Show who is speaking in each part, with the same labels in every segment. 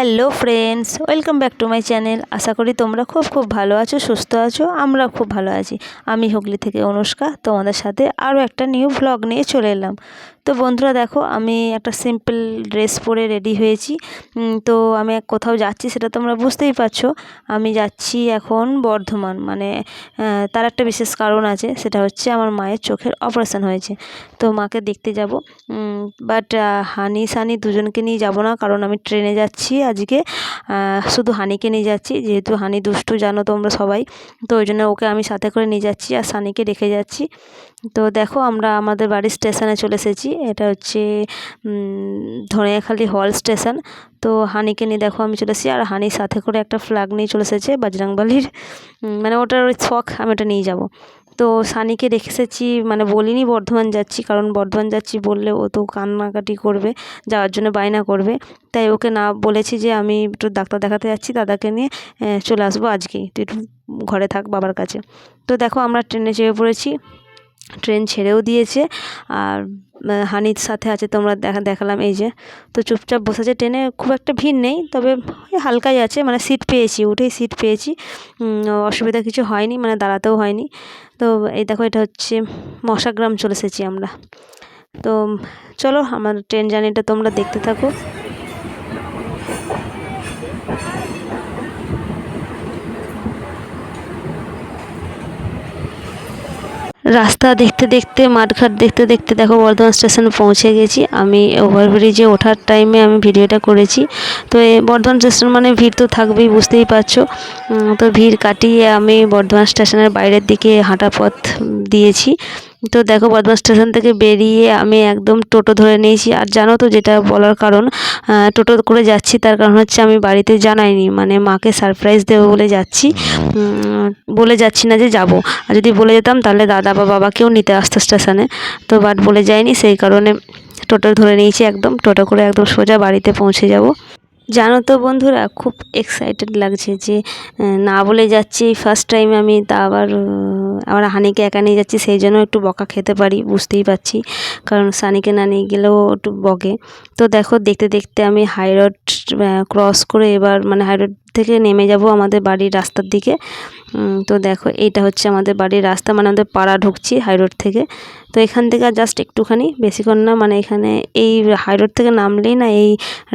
Speaker 1: Hello friends, welcome back to my channel. আশা করি তোমরা খুব খুব ভালো আছো, সুস্থ আছো, আমরা খুব ভালো আছি। আমি হুগলি থেকে অনুষ্কা, তোমাদের সাথে আরও একটা নিউ ভ্লগ নিয়ে চলে এলাম। তো বন্ধুরা দেখো, আমি একটা সিম্পল ড্রেস পরে রেডি হয়েছি। তো আমি কোথাও যাচ্ছি সেটা তোমরা বুঝতেই পারছ। আমি যাচ্ছি এখন বর্ধমান মানে তার একটা বিশেষ কারণ আছে, সেটা হচ্ছে আমার মায়ের চোখের অপারেশন হয়েছে। তো মাকে দেখতে যাব। বাট হানি সানি দুজনকে নিয়ে যাব না, কারণ আমি ট্রেনে যাচ্ছি আজকে। শুধু হানিকে নিয়ে যাচ্ছি, যেহেতু হানি দুষ্টু, জানো তোমরা সবাই। তো ওই জন্য ওকে আমি সাথে করে নিয়ে যাচ্ছি, আর সানিকে রেখে যাচ্ছি। তো দেখো, আমরা আমাদের বাড়ির স্টেশনে চলে এসেছি। এটা হচ্ছে ধনিয়াখালি হল স্টেশন। তো হানিকে নিয়ে দেখো আমি চলে এসেছি, আর হানির সাথে করে একটা ফ্ল্যাগ নিয়ে চলে এসেছে বাজরাংবালির। মানে ওটার ওই শখ, আমি ওটা নিয়ে যাব। তো সানিকে রেখে এসেছি মানে বলিনি বর্ধমান যাচ্ছি, কারণ বর্ধমান যাচ্ছি বললে ও তো কান্নাকাটি করবে, যাওয়ার জন্য বায়না করবে। তাই ওকে না বলেছি যে আমি একটু ডাক্তার দেখাতে যাচ্ছি, দাদাকে নিয়ে চলে আসব আজকেই। তুই একটু ঘরে থাক বাবার কাছে। তো দেখো আমরা ট্রেনে চেপে পড়েছি। ট্রেন ছেড়েও দিয়েছে। আর হানির সাথে আছে, তোমরা দেখা, দেখালাম এই যে। তো চুপচাপ বসে আছে। ট্রেনে খুব একটা ভিড় নেই, তবে হালকাই আছে মানে সিট পেয়েছি, উঠেই সিট পেয়েছি। অসুবিধা কিছু হয়নি মানে দাঁড়াতেও হয়নি। তো এই দেখো, এটা হচ্ছে মশাগ্রাম চলে এসেছি আমরা। তো চলো, আমার ট্রেন জার্নিটা তোমরা দেখতে থাকো। রাস্তা দেখতে দেখতে, মাঠঘাট দেখতে দেখতে দেখো বর্ধমান স্টেশন পৌঁছে গেছি। আমি ওভারব্রিজে ওঠার টাইমে আমি ভিডিওটা করেছি। তো বর্ধমান স্টেশন মানে ভিড় তো থাকবেই, বুঝতেই পারছ। তো ভিড় কাটিয়ে আমি বর্ধমান স্টেশনের বাইরের দিকে হাঁটা পথ দিয়েছি। তো দেখো বর্ধমান স্টেশন থেকে বেরিয়ে আমি একদম টোটো ধরে নিয়েছি। আর জানো তো যেটা বলার কারণ টোটো করে যাচ্ছি, তার কারণ হচ্ছে আমি বাড়িতে জানাইনি। মানে মাকে সারপ্রাইজ দেবো বলে যাচ্ছি। বলে যাচ্ছি না যে যাব। আর যদি বলে যেতাম তাহলে দাদা বা বাবাকেও নিতে আসতো স্টেশনে। তো বাট বলে যায়নি সেই কারণে টোটো ধরে নিয়েছি একদম। টোটো করে একদম সোজা বাড়িতে পৌঁছে যাব। জানো তো বন্ধুরা, খুব এক্সাইটেড লাগছে যে না বলে যাচ্ছি। ফার্স্ট টাইম আমি তা আবার আবার হানিকে একা নিয়ে যাচ্ছি, সেই জন্য একটু বকা খেতে পারি, বুঝতেই পারছি। কারণ সানিকে না নিয়ে গেলেও একটু বকে। তো দেখো, দেখতে দেখতে আমি হাইরোড ক্রস করে এবার মানে হাই রোড থেকে নেমে যাব আমাদের বাড়ির রাস্তার দিকে। তো দেখো, এইটা হচ্ছে আমাদের বাড়ির রাস্তা মানে আমাদের পাড়া ঢুকছি হাই রোড থেকে। তো এখান থেকে জাস্ট একটুখানি, বেশিক্ষণ না মানে এখানে এই হাই রোড থেকে নামলেই না এই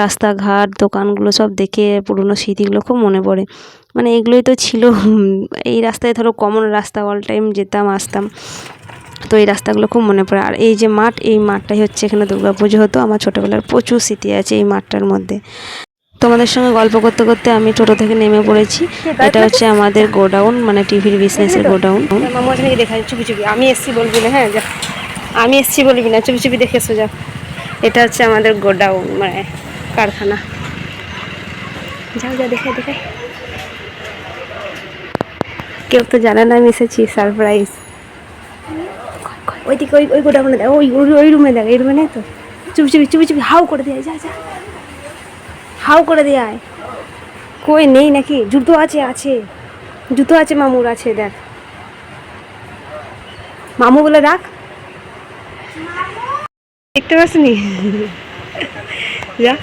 Speaker 1: রাস্তাঘাট, দোকানগুলো সব দেখে পুরনো স্মৃতিগুলো খুব মনে পড়ে। মানে এগুলোই তো ছিল এই রাস্তায় ধরো কমন রাস্তা অল টাইম যেতাম, আসতাম। তো এই রাস্তাগুলো খুব মনে পড়ে। আর এই যে মাঠ, এই মাঠটাই হচ্ছে এখানে দুর্গা পুজো হতো। আমার ছোটোবেলার প্রচুর স্মৃতি আছে এই মাঠটার মধ্যে। তোমাদের সঙ্গে গল্প করতে করতে আমি টোটো থেকে নেমে পড়েছি। এটা হচ্ছে আমাদের গোডাউন মানে টিভির বিজনেসের গোডাউন। মামু আছে নাকি দেখা চুপি চুপি আমি এসছি বলবি না হ্যাঁ যা। আমি এসছি বলবি না চুপি চুপি দেখে যা। এটা হচ্ছে আমাদের গোডাউন মানে কারখানা। যাও, যা, দেখাই দেখাই। কেউ তো জানে না আমি এসেছি সারপ্রাইজ ওইদিকে, ওই ওই গোডাউনে দেখ, ওই- ওই রুমে দেখ, এই রুমে নেই তো? চুপি চুপি চুপি চুপি হাউ করে দেয় যা যা। হাউ করে দিয়ে আয়। কই নেই নাকি? জুতো আছে আছে। জুতো আছে মামুর আছে দেখ। মামু বলে ডাক দেখতে পাসনি যা।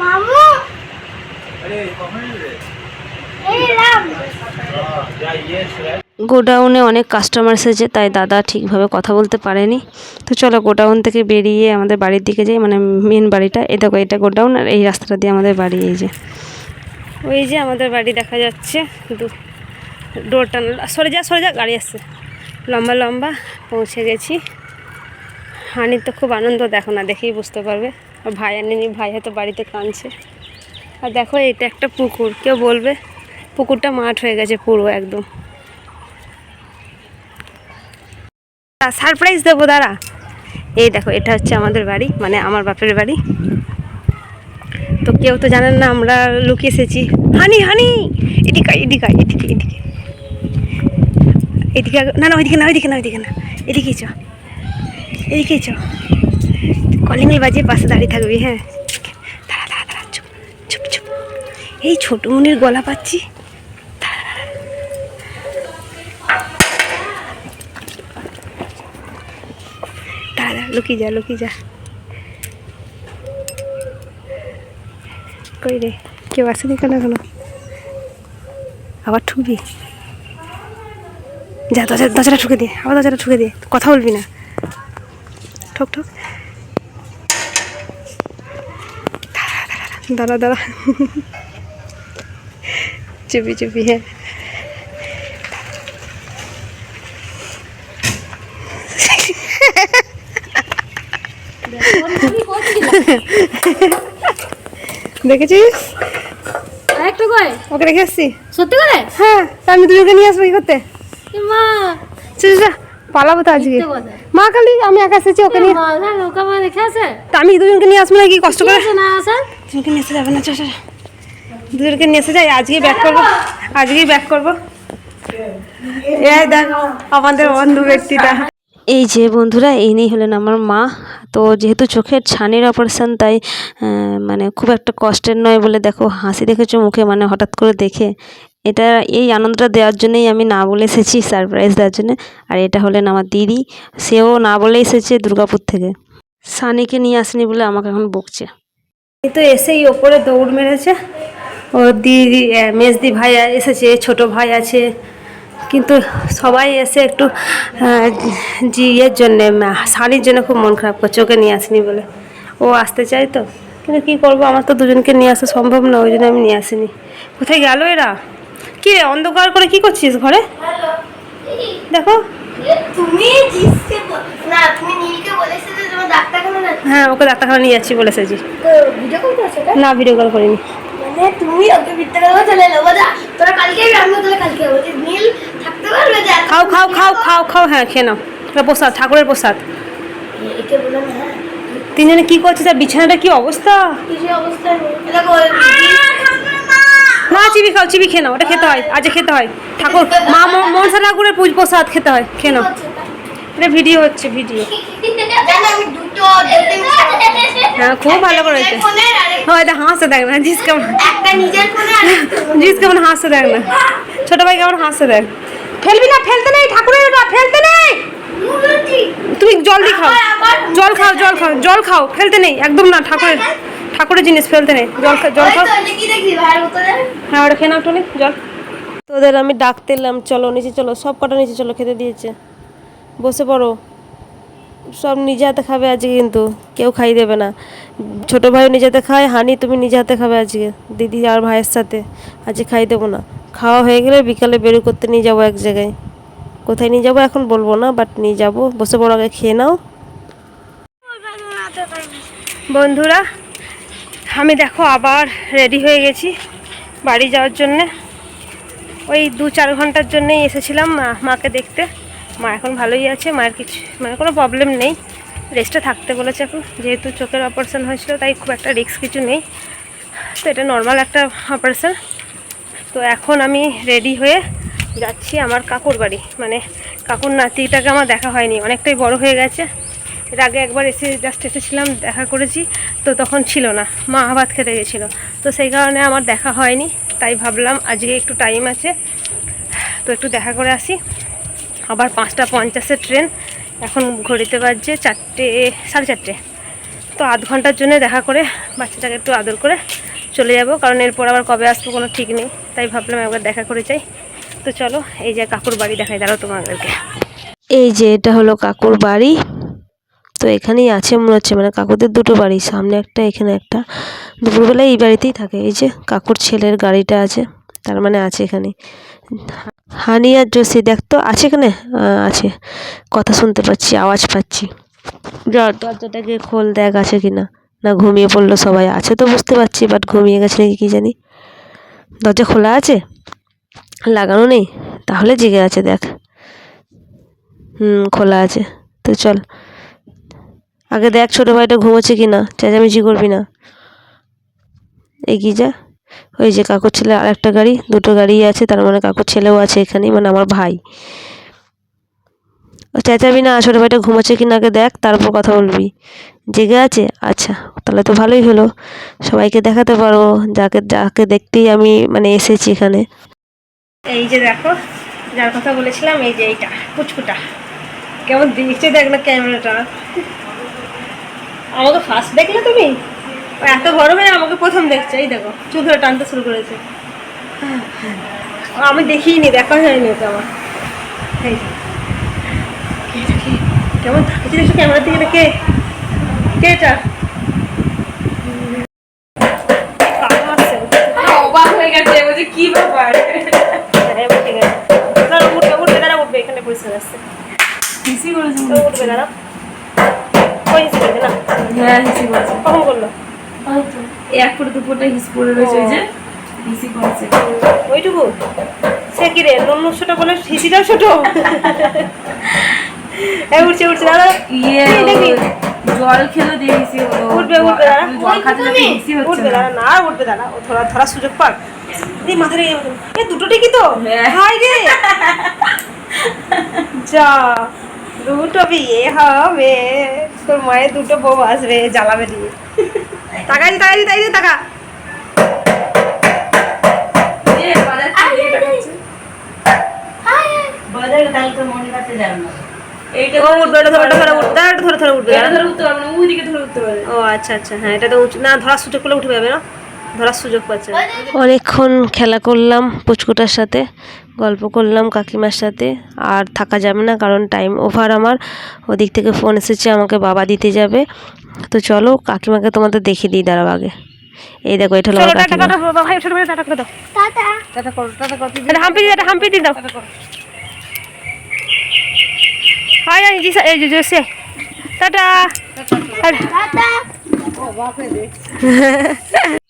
Speaker 2: মামু!
Speaker 1: গোডাউনে অনেক কাস্টমার এসেছে তাই দাদা ঠিকভাবে কথা বলতে পারেনি। তো চলো গোডাউন থেকে বেরিয়ে আমাদের বাড়ির দিকে যাই মানে মেন বাড়িটা। এ দেখো, এটা গোডাউন আর এই রাস্তাটা দিয়ে আমাদের বাড়ি, এই যে। ওই যে আমাদের বাড়ি দেখা যাচ্ছে, দু- ডোর টানল সরে যা সরে যা, গাড়ি আসছে। লম্বা লম্বা, পৌঁছে গেছি। হানির তো খুব আনন্দ, দেখো না, দেখেই বুঝতে পারবে। ভাই আনেনি ভাই হয়তো বাড়িতে কাঁদছে। আর দেখো, এটা একটা পুকুর, কেউ বলবে, পুকুরটা মাঠ হয়ে গেছে পুরো একদম। সারপ্রাইজ দেবো দাঁড়া এই দেখো, এটা হচ্ছে আমাদের বাড়ি মানে আমার বাপের বাড়ি। তো কেউ তো জানেন না, আমরা লুকিয়ে এসেছি। হানি হানি! এদিকে এদিকে এদিকে এদিকে। এদিকে না না, ওইদিকে না ওইদিকে না ওইদিকে না। এদিকেই চ। এদিকেই চ। কলিং বাজিয়ে পাশে দাঁড়িয়ে থাকবি হ্যাঁ? দাঁড়া দাঁড়া দাঁড়া, চুপ চুপ চুপ। এই ছোট মুনির গলা পাচ্ছি। লুকিয়ে যা লুকিয়ে যা। কই রে,
Speaker 3: কেউ আসেনি কেন এখনও? আবার ঠুকবি? যা, দরজা দরজাটা ঠুকে দিয়ে আবার দরজাটা ঠুকে দিয়ে কথা বলবি না। ঠক ঠক। দাঁড়া দাঁড়া। চুপি চুপি হ্যাঁ। দেখেছিস?
Speaker 1: আরেকটা কয়?
Speaker 3: ওকে রেখে আসছি।
Speaker 1: সত্যি করে?
Speaker 3: হ্যাঁ আমি দুজনকে নিয়ে আসব কি করতে?
Speaker 1: মা।
Speaker 3: চল যা পালাবো তো আজকে। মা কালি আমি একা এসেছি ওকে নিয়ে।
Speaker 1: না নৌকা মা রেখে আছে?
Speaker 3: তা আমি দুজনকে নিয়ে আসব না কি কষ্ট করে?
Speaker 1: না আছে
Speaker 3: দুজনকে নিয়ে এসে যাবে না চল দুজনকে নিয়ে এসে যাই আজকেই ব্যাক করব। আজকেই ব্যাক করব। এই দেখ আমাদের বন্ধু ব্যক্তিটা।
Speaker 1: এই যে বন্ধুরা, এই ইনি হলেন আমার মা। তো যেহেতু চোখের ছানির অপারেশন তাই মানে খুব একটা কষ্টের নয় বলে দেখো, হাসি দেখেছ মুখে মানে হঠাৎ করে দেখে। এটা এই আনন্দটা দেওয়ার জন্যই আমি না বলে এসেছি সারপ্রাইজ দেওয়ার জন্য। আর এটা হলেন আমার দিদি, সেও না বলে এসেছে দুর্গাপুর থেকে। সানিকে নিয়ে আসেনি বলে আমাকে এখন বকছে।
Speaker 3: এই তো এসেই ওপরে দৌড় মেরেছে। ও দিদি মেজদি ভাই এসেছে, ছোট ভাই আছে। কিন্তু সবাই এসে একটু ইয়ের জন্যে শাড়ির জন্য খুব মন খারাপ করছে ওকে নিয়ে আসিনি বলে। ও আসতে চাই তো। কিন্তু কী করব আমার তো দুজনকে নিয়ে আসা সম্ভব না ওই জন্য আমি নিয়ে আসিনি। কোথায় গেল এরা? কি রে অন্ধকার করে কি করছিস ঘরে? দেখো।
Speaker 2: বলেছ
Speaker 3: হ্যাঁ ওকে ডাক্তারখানা নিয়ে যাচ্ছি বলে এসেছি
Speaker 2: তো ভিডিও কল করছ এটা?
Speaker 3: না ভিডিও কল করিনি।
Speaker 2: মানে তুমি ওকে চলে এলো তোরা কালকে কালকে নীল
Speaker 3: খাও খাও খাও খাও খাও হ্যাঁ খেয়ে নাও। এটা প্রসাদ, ঠাকুরের প্রসাদ। তিনজনে কি করছিস আর বিছানাটা কি অবস্থা? না, চিবি খাও, চিবি খেয়ে নাও ওটা খেতে হয় আজ খেতে হয়। ঠাকুর, মা মনসা ঠাকুরের পুজ প্রসাদ খেতে হয়, খেয়ে নাও। এটা ভিডিও হচ্ছে, ভিডিও। হ্যাঁ খুব ভালো
Speaker 2: করে আর
Speaker 3: হয়, এটা হাসতে দেখ না, জিস কেমন। জিস কেমন হাসতে দেখ না। ছোট ভাই কেমন হাসতে দেখ। ফেলবি না ফেলতে নেই ঠাকুরের ফেলতে নেই। তুমি জলদি খাও জল খাও জল খাও জল খাও ফেলতে নেই একদম না ঠাকুরের ঠাকুরের জিনিস ফেলতে নেই জল খাও জল খাও। হ্যাঁ ওটা খেয়ে নাও টনি জল। তোদের আমি ডাকতে এলাম চলো নিচে চলো সব কটা নিচে চলো খেতে দিয়েছে। বসে পড়ো। সব নিজে হাতে খাবে আজকে কিন্তু, কেউ খাই দেবে না। ছোটো ভাইও নিজে হাতে খায়, হানি তুমি নিজে হাতে খাবে আজকে, দিদি আর ভাইয়ের সাথে, আজকে খাই দেবো না। খাওয়া হয়ে গেলে বিকালে বেরো করতে নিয়ে যাব এক জায়গায়। কোথায় নিয়ে যাব এখন বলব না বাট নিয়ে যাব। বসে বড় আগে, খেয়ে নাও। বন্ধুরা, আমি দেখো আবার রেডি হয়ে গেছি বাড়ি যাওয়ার জন্যে। ওই দু চার ঘণ্টার জন্যেই এসেছিলাম মাকে দেখতে। মা এখন ভালোই আছে, মায়ের কিছু মানে কোনো প্রবলেম নেই। রেস্টে থাকতে বলেছে এখন, যেহেতু চোখের অপারেশন হয়েছিল, তাই খুব একটা রিস্ক কিছু নেই। তো এটা নর্মাল একটা অপারেশন তো এখন আমি রেডি হয়ে যাচ্ছি আমার কাকুর বাড়ি। মানে কাকুর নাতিটাকে আমার দেখা হয়নি, অনেকটাই বড় হয়ে গেছে। এর আগে একবার এসে জাস্ট এসেছিলাম, দেখা করেছি, তো তখন ছিল না। মা ভাত খেতে গেছিল। তো সেই কারণে আমার দেখা হয়নি, তাই ভাবলাম আজকে একটু টাইম আছে, তো একটু দেখা করে আসি। আবার পাঁচটা পঞ্চাশের ট্রেন এখন ঘড়িতে বাজছে চারটে, সাড়ে চারটে। তো আধ ঘণ্টার জন্য দেখা করে বাচ্চাটাকে একটু আদর করে চলে যাব, কারণ এরপর আবার কবে আসব কোনো ঠিক নেই। তাই ভাবলাম একবার দেখা করে চাই তো চলো, এই যে কাকুর বাড়ি দেখাই, দাঁড়াও তোমাদেরকে।
Speaker 1: এই যে এটা হলো কাকুর বাড়ি। তো এখানেই আছে মনে হচ্ছে মানে কাকুদের দুটো বাড়ি, সামনে একটা, এখানে একটা। দুপুরবেলায় এই বাড়িতেই থাকে। এই যে কাকুর ছেলের গাড়িটা আছে, তার মানে আছে এখানে। হানি আর জোসি দেখতো আছে এখানে আছে। কথা শুনতে পাচ্ছি, আওয়াজ পাচ্ছি। দরজাটাকে খোল, দেখ আছে কি না না ঘুমিয়ে পড়ল সবাই। আছে তো, বুঝতে পারছি বাট ঘুমিয়ে গেছে নাকি কী জানি। দরজা খোলা আছে? লাগানো নেই? তাহলে জেগে আছে, দেখ। হুম, খোলা আছে। তো চল। আগে দেখ ছোটো ভাইটা ঘুমোচ্ছে কি না চেঁচামেচি করবি না। এগিয়ে যা। ওই যে কাকুর ছেলে আর একটা গাড়ি, দুটো গাড়ি আছে, তার মানে কাকুর ছেলেও আছে এখানেই মানে আমার ভাই। চেঁচাবি না, ছোটো ভাইটা ঘুমোচ্ছে কি না আগে দেখ, তারপর কথা বলবি। জেগে আছে? আচ্ছা তাহলে তো ভালোই হলো। সবাইকে দেখাতে পারো, যাকে যাকে দেখতেই আমি মানে এসেছি এখানে।
Speaker 3: এই যে দেখো, যার কথা বলেছিলাম, এই যে এইটা পুচকুটা কেমন দেখছে দেখ না ক্যামেরাটা। আমাকে ফার্স্ট দেখলে তুমি? এত বড় হয়ে আমাকে প্রথম দেখছে এই দেখো চুল ধরে টানতে শুরু করেছে। আমি দেখিনি দেখা হয়নি ওকে আমার। এই কেমন থাকছে দেখছ ক্যামেরার দিকে কে কে এটা?
Speaker 4: অবাক হয়ে গেছে বলছে কি ব্যাপার?
Speaker 3: হ্যাঁ, উঠবে, উঠবে, দাঁড়াও, উঠবে, এখানে পরিষ্কার আসছে। উঠবে, না?
Speaker 4: হ্যাঁ হিসি করেছে
Speaker 3: কখন করল?
Speaker 4: এই এক ফুট হিস পড়ে রয়েছে ওই যে হিসি করেছে
Speaker 3: ওইটুকু? সে কি রে, ছোট বলে হিসিটাও ছোট? এই উঠছে, উঠছে, দাঁড়াও।
Speaker 4: ইয়ে জল খেলো দিয়ে হিসি হলো
Speaker 3: উঠবে, উঠবে, দাঁড়া।
Speaker 4: জল যাতে হিসি হচ্ছে
Speaker 3: উঠবে,
Speaker 4: না
Speaker 3: না, উঠবে, দাঁড়া। ও ধরা- সুযোগ পাক। এই এ, দুটো টিকি তো?
Speaker 4: হ্যাঁ।
Speaker 3: হায় রে। যা দুটো বিয়ে হবে তোর মায়ের দুটো বউ আসবে জ্বালাবে দিয়ে টাকা দি তাই টাকা
Speaker 4: এ, বাজাচ্ছে, এ বাজাচ্ছে। বাজারে তাহলে তো মনে কাছে যাবে না। এইটা
Speaker 3: ও উঠবে ওটা ধরে ধরে উঠবে দাঁড়া, ওটা ধরে ধরে উঠবে
Speaker 4: এটা
Speaker 3: দাঁড়া।
Speaker 4: ধরে উঠতে পারবে না ওইদিকে ধরে উঠতে পারবে।
Speaker 3: ও আচ্ছা আচ্ছা হ্যাঁ এটা তো উঁচু না ধরার সুযোগ করলে উঠে না? ধরার সুযোগ পাচ্ছে।
Speaker 1: অনেকক্ষণ খেলা করলাম পুচকুটার সাথে গল্প করলাম কাকিমার সাথে আর থাকা যাবে না কারণ টাইম ওভার আমার। ওদিক থেকে ফোন এসেছে আমাকে বাবা দিতে যাবে। তো চলো কাকিমাকে তোমাদের দেখিয়ে দিই দাঁড়াও আগে। এই দেখো এটা হলো আমার
Speaker 3: টাটা
Speaker 1: কাকিমা
Speaker 3: টাটা করো, ভাই ছোট ভাই টাটা। করে দাও
Speaker 2: টাটা।
Speaker 4: টাটা করো টাটা করো
Speaker 3: এটা হাম্পি দি এটা হাম্পি দি দাও। হাই আই জি এই যে জোসে। টাটা।
Speaker 2: টাটা।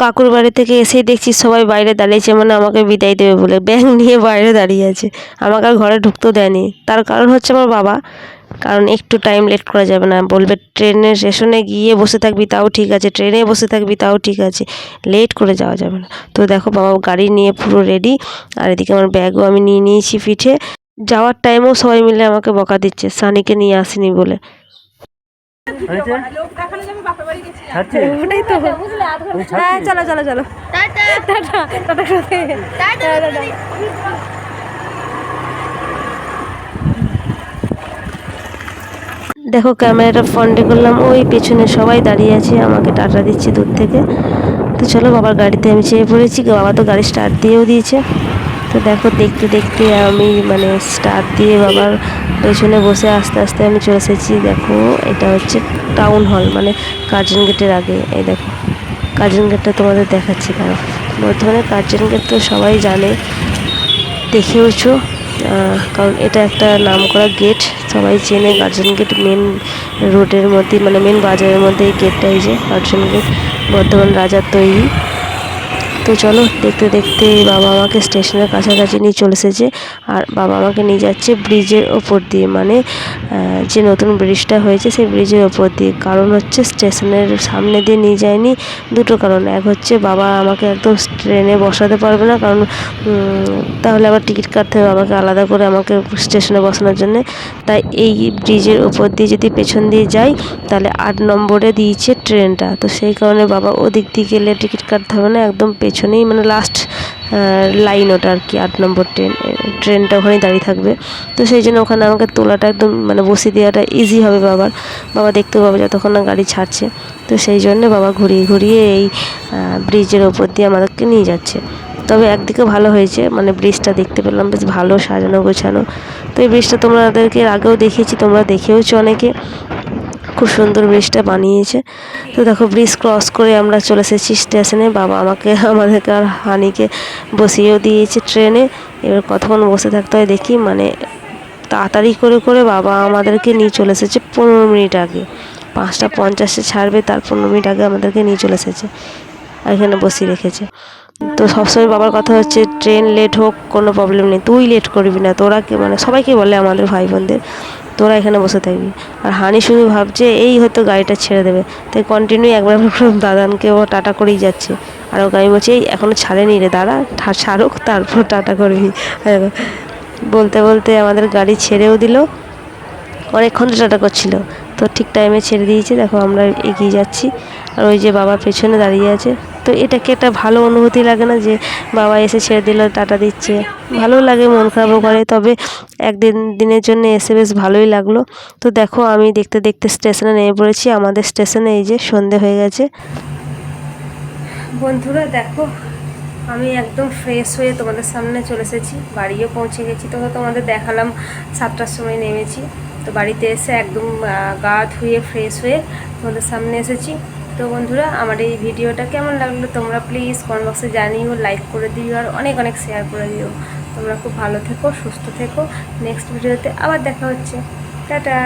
Speaker 1: কাকুর বাড়ি থেকে এসেই দেখছি সবাই বাইরে দাঁড়িয়েছে মানে আমাকে বিদায় দেবে বলে। ব্যাগ নিয়ে বাইরে দাঁড়িয়ে আছে। আমাকে আর ঘরে ঢুকতে দেয়নি। তার কারণ হচ্ছে আমার বাবা। কারণ একটু টাইম লেট করা যাবে না। বলবে ট্রেনের স্টেশনে গিয়ে বসে থাকবি তাও ঠিক আছে। ট্রেনে বসে থাকবি তাও ঠিক আছে। লেট করে যাওয়া যাবে না। তো দেখো বাবা গাড়ি নিয়ে পুরো রেডি আর এদিকে আমার ব্যাগও আমি নিয়ে নিয়েছি পিঠে। যাওয়ার টাইমেও সবাই মিলে আমাকে বকা দিচ্ছে সানিকে নিয়ে আসিনি বলে।
Speaker 3: হ্যাঁ চলো চলো চলো।
Speaker 2: টাটা।
Speaker 3: টাটা টাটা করে দে।
Speaker 2: Tata
Speaker 3: tata.
Speaker 1: দেখো ক্যামেরাটা ফ্রন্টে করলাম, ওই পেছনে সবাই দাঁড়িয়ে আছে, আমাকে টাটা দিচ্ছে দূর থেকে। তো চলো বাবার গাড়িতে আমি চেয়ে পড়েছি বাবা তো গাড়ি স্টার্ট দিয়েও দিয়েছে। তো দেখো দেখতে দেখতে আমি মানে স্টার্ট দিয়ে বাবার পেছনে বসে আস্তে আস্তে আমি চলে এসেছি। দেখো, এটা হচ্ছে টাউন হল মানে কার্জন গেটের আগে। এই দেখো কার্জন গেটটা তোমাদের দেখাচ্ছি কেন? বর্তমানে কার্জন গেট তো সবাই জানে, দেখেওছো। কারণ এটা একটা নামকরা গেট সবাই চেনে গার্জেন গেট মেন রোডের মধ্যে মানে মেন বাজারের মধ্যে এই গেটটা এই যে গার্জেন গেট বর্ধমান রাজার তৈরি। তো চলো, দেখতে দেখতে বাবা আমাকে স্টেশনের কাছাকাছি নিয়ে চলে এসেছে। আর বাবা আমাকে নিয়ে যাচ্ছে ব্রিজের ওপর দিয়ে। মানে যে নতুন ব্রিজটা হয়েছে সেই ব্রিজের ওপর দিয়ে। কারণ হচ্ছে স্টেশনের সামনে দিয়ে নিয়ে যায়নি। দুটো কারণ। এক হচ্ছে বাবা আমাকে একদম ট্রেনে বসাতে পারবে না। কারণ তাহলে আবার টিকিট কাটতে হবে আমাকে আলাদা করে আমাকে স্টেশনে বসানোর জন্যে। তাই এই ব্রিজের ওপর দিয়ে যদি পেছন দিয়ে যাই, তাহলে আট নম্বরে দিয়েছে ট্রেনটা। তো সেই কারণে বাবা ওদিক দিয়ে গেলে টিকিট কাটতে হবে না। একদম পেছনেই মানে লাস্ট লাইন ওটা আর কি, আট নম্বর ট্রেন ট্রেনটা ওখানেই দাঁড়িয়ে থাকবে। তো সেই জন্য ওখানে আমাকে তোলাটা একদম মানে বসিয়ে দেওয়াটা ইজি হবে বাবার। বাবা দেখতে পাবে যতক্ষণ না গাড়ি ছাড়ছে। তো সেই জন্য বাবা ঘুরিয়ে ঘুরিয়ে এই ব্রিজের ওপর দিয়ে আমাদেরকে নিয়ে যাচ্ছে। তবে একদিকে ভালো হয়েছে মানে ব্রিজটা দেখতে পেলাম, বেশ ভালো সাজানো গোছানো। তো এই ব্রিজটা তোমাদেরকে আগেও দেখিয়েছি, তোমরা দেখেওছো অনেকে। খুব সুন্দর ব্রিজটা বানিয়েছে। তো দেখো ব্রিজ ক্রস করে আমরা চলে এসেছি স্টেশনে। বাবা আমাকে, আমাদেরকে আর হানিকে বসিয়েও দিয়েছে ট্রেনে। এবার কতক্ষণ বসে থাকতে হয় দেখি। মানে তাড়াতাড়ি করে করে বাবা আমাদেরকে নিয়ে চলে এসেছে পনেরো মিনিট আগে। পাঁচটা পঞ্চাশে ছাড়বে, তার পনেরো মিনিট আগে আমাদেরকে নিয়ে চলে এসেছে। আর এখানে বসিয়ে রেখেছে। তো সবসময় বাবার কথা হচ্ছে, ট্রেন লেট হোক, কোনো প্রবলেম নেই। তুই লেট করবি না। তোরা কে মানে সবাইকে বলে আমাদের ভাই বোনদের তোরা এখানে বসে থাকবি। আর হানি শুধু ভাবছে, এই হয়তো গাড়িটা ছেড়ে দেবে। তাই কন্টিনিউ একবার দাদানকে ও টাটা করেই যাচ্ছে। আর ও গাড়ি বলছি, এই এখনও ছাড়েনি রে ঠা- ছাড়ুক, তারপর টাটা করবি। বলতে বলতে আমাদের গাড়ি ছেড়েও দিল। অনেকক্ষণ টাটা করছিল। তো ঠিক টাইমে ছেড়ে দিয়েছে। দেখো আমরা এগিয়ে যাচ্ছি। আর ওই যে বাবা পেছনে দাঁড়িয়ে আছে। তো এটাকে একটা ভালো অনুভূতি লাগে না যে বাবা এসে ছেড়ে দিল, টাটা দিচ্ছে। ভালো লাগে মন খারাপও করে, তবে একদিন দিনের জন্য এসে বেশ ভালোই লাগল। তো দেখো আমি দেখতে দেখতে স্টেশনে নেমে পড়েছি। আমাদের স্টেশনে এই যে সন্ধে হয়ে গেছে।
Speaker 3: বন্ধুরা দেখো, আমি একদম ফ্রেশ হয়ে তোমাদের সামনে চলে এসেছি। বাড়িও পৌঁছে গেছি। তো তোমাদের দেখালাম সাতটার সময় নেমেছি। তো বাড়িতে এসে একদম গা ধুয়ে ফ্রেশ হয়ে তোমাদের সামনে এসেছি। তো বন্ধুরা, আমার এই ভিডিওটা কেমন লাগল তোমরা প্লিজ কমেন্ট বক্সে জানিও লাইক করে দিও আর অনেক অনেক শেয়ার করে দিও। তোমরা খুব ভালো থেকো, সুস্থ থেকো। নেক্সট ভিডিওতে আবার দেখা হচ্ছে। টাটা